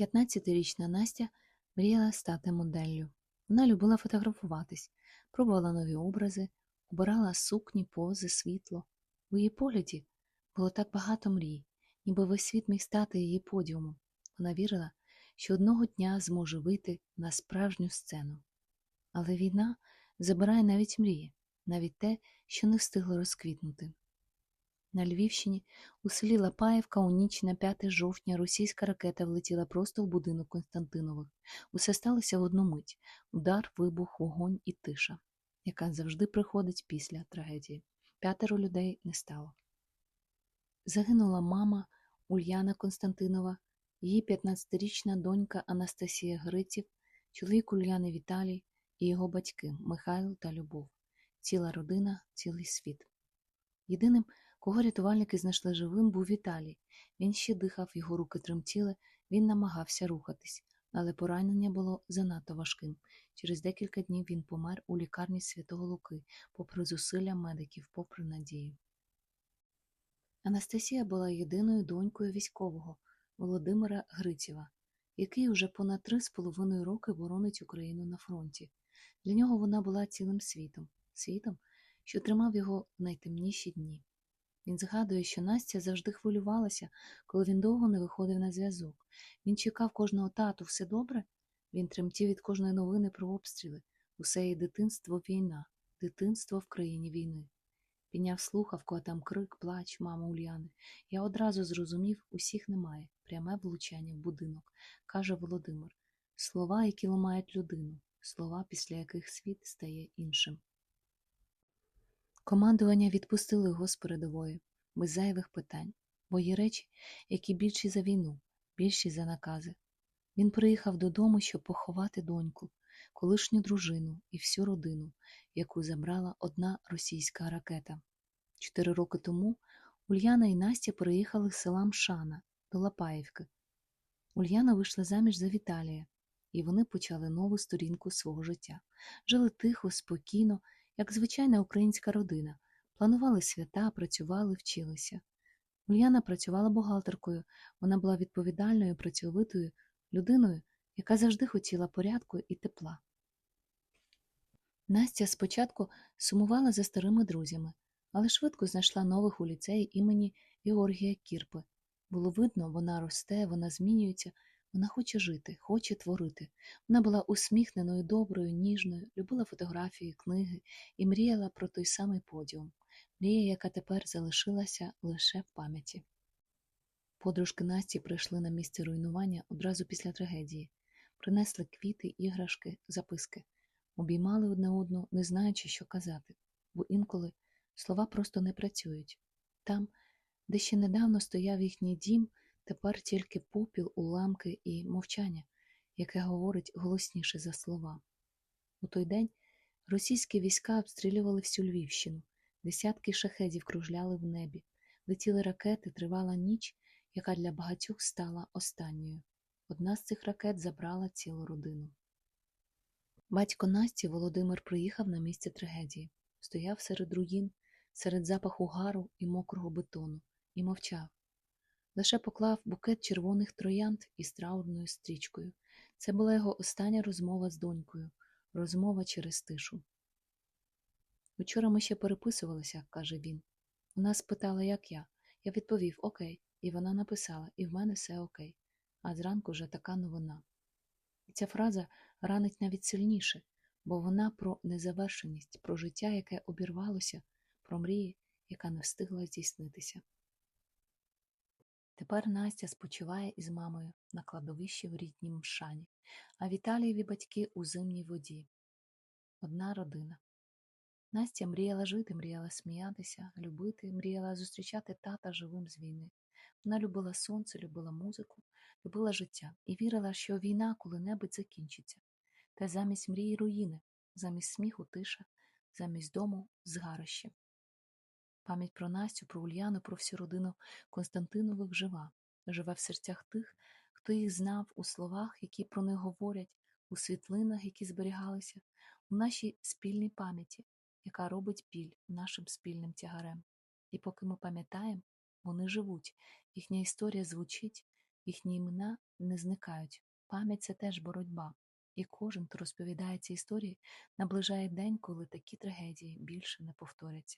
15-річна Настя мріяла стати моделлю. Вона любила фотографуватись, пробувала нові образи, обирала сукні, пози, світло. У її погляді було так багато мрій, ніби весь світ міг стати її подіумом. Вона вірила, що одного дня зможе вийти на справжню сцену. Але війна забирає навіть мрії, навіть те, що не встигло розквітнути. На Львівщині у селі Лапаєвка у ніч на 5 жовтня російська ракета влетіла просто в будинок Константинових. Усе сталося в одну мить удар, вибух, вогонь і тиша, яка завжди приходить після трагедії. П'ятеро людей не стало. Загинула мама Ульяна Константинова, її 15-річна донька Анастасія Гриців, чоловік Ульяни Віталій і його батьки Михайло та Любов. Ціла родина, цілий світ. Єдиним, кого рятувальники знайшли живим, був Віталій. Він ще дихав, його руки тремтіли, він намагався рухатись, але поранення було занадто важким. Через декілька днів він помер у лікарні Святого Луки, попри зусилля медиків, попри надію. Анастасія була єдиною донькою військового Володимира Грицєва, який уже понад три з половиною роки боронить Україну на фронті. Для нього вона була цілим світом, світом, що тримав його в найтемніші дні. Він згадує, що Настя завжди хвилювалася, коли він довго не виходив на зв'язок. Він чекав кожного тату, все добре? Він тремтів від кожної новини про обстріли. Усе її дитинство війна, дитинство в країні війни. Підняв слухавку, а там крик, плач, мама Ульяни. Я одразу зрозумів, усіх немає. Пряме влучання в будинок, каже Володимир. Слова, які ламають людину, слова, після яких світ стає іншим. Командування відпустили його з передової, без зайвих питань, бо є речі, які більші за війну, більші за накази. Він приїхав додому, щоб поховати доньку, колишню дружину і всю родину, яку забрала одна російська ракета. Чотири роки тому Ульяна і Настя переїхали з села Мшана до Лапаївки. Ульяна вийшла заміж за Віталія, і вони почали нову сторінку свого життя. Жили тихо, спокійно, як звичайна українська родина. Планували свята, працювали, вчилися. Ульяна працювала бухгалтеркою, вона була відповідальною, працьовитою людиною, яка завжди хотіла порядку і тепла. Настя спочатку сумувала за старими друзями, але швидко знайшла нових у ліцеї імені Георгія Кірпи. Було видно, вона росте, вона змінюється, вона хоче жити, хоче творити. Вона була усміхненою, доброю, ніжною, любила фотографії, книги і мріяла про той самий подіум, мрія, яка тепер залишилася лише в пам'яті. Подружки Насті прийшли на місце руйнування одразу після трагедії, принесли квіти, іграшки, записки, обіймали одне одну, не знаючи, що казати, бо інколи слова просто не працюють. Там, де ще недавно стояв їхній дім, тепер тільки попіл, уламки і мовчання, яке говорить голосніше за слова. У той день російські війська обстрілювали всю Львівщину, десятки шахедів кружляли в небі, летіли ракети, тривала ніч, яка для багатьох стала останньою. Одна з цих ракет забрала цілу родину. Батько Насті Володимир приїхав на місце трагедії, стояв серед руїн, серед запаху гару і мокрого бетону, і мовчав. Лише поклав букет червоних троянд із траурною стрічкою. Це була його остання розмова з донькою, розмова через тишу. Учора ми ще переписувалися, каже він. Вона спитала, як я. Я відповів Окей, і вона написала, і в мене все окей. А зранку вже така новина. І ця фраза ранить навіть сильніше, бо вона про незавершеність, про життя, яке обірвалося, про мрії, яка не встигла здійснитися. Тепер Настя спочиває із мамою на кладовищі в рідній Мшані, а Віталієві батьки у зимній воді. Одна родина. Настя мріяла жити, мріяла сміятися, любити, мріяла зустрічати тата живим з війни. Вона любила сонце, любила музику, любила життя і вірила, що війна коли-небудь закінчиться. Та замість мрії руїни, замість сміху тиша, замість дому згарище. Пам'ять про Настю, про Ульяну, про всю родину Константинових жива, живе в серцях тих, хто їх знав у словах, які про них говорять, у світлинах, які зберігалися, у нашій спільній пам'яті, яка робить біль нашим спільним тягарем. І поки ми пам'ятаємо, вони живуть, їхня історія звучить, їхні імена не зникають. Пам'ять це теж боротьба. І кожен, хто розповідає ці історії, наближає день, коли такі трагедії більше не повторяться.